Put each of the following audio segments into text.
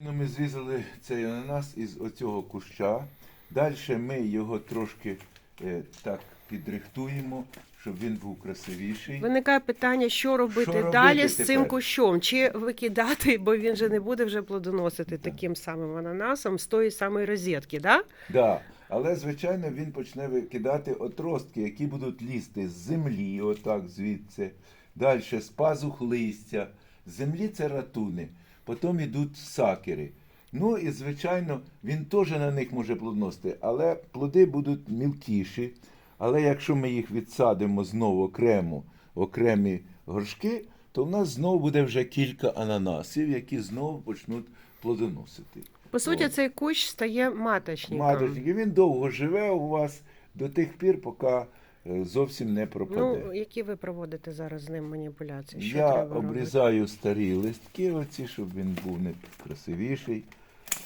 Ну, Ми зрізали цей ананас із оцього куща. Далі ми його трошки е, так підрихтуємо, щоб він був красивіший. Виникає питання, що робити, Що робити далі з цим тепер? кущом? Чи викидати, бо він же не буде вже плодоносити таким самим ананасом з тої самої розетки, да? Да. Але, звичайно, він почне викидати отростки, які будуть лізти з землі, отак звідси. Далі з пазух листя. З землі це ратуни. Потім йдуть сакери. Ну і, звичайно, він теж на них може плодоносити, але плоди будуть мілкіші. Але якщо ми їх відсадимо знову окремо, окремі горшки, то в нас знову буде вже кілька ананасів, які знову почнуть плодоносити. По суті, О. цей кущ стає маточником. Маточник, і він довго живе у вас до тих пір, поки зовсім не пропаде. Ну, які ви проводите зараз з ним маніпуляції? Що Я треба робити? обрізаю старі листки, оці, щоб він був не красивіший.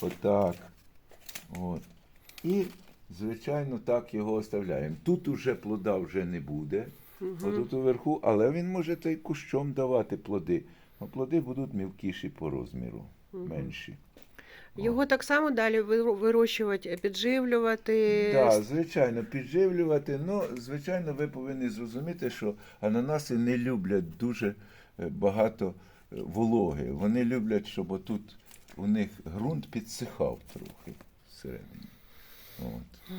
Отак. От. І, звичайно, так його оставляємо. Тут уже плода вже не буде, отут уверху, але він може цей кущом давати плоди. Но плоди будуть мілкіші по розміру, менші. Його так само далі вирощувати, підживлювати. Так, звичайно, підживлювати. Ну, звичайно, ви повинні зрозуміти, що ананаси не люблять дуже е, багато е, вологи. Вони люблять, щоб отут у них ґрунт підсихав трохи всередині. От.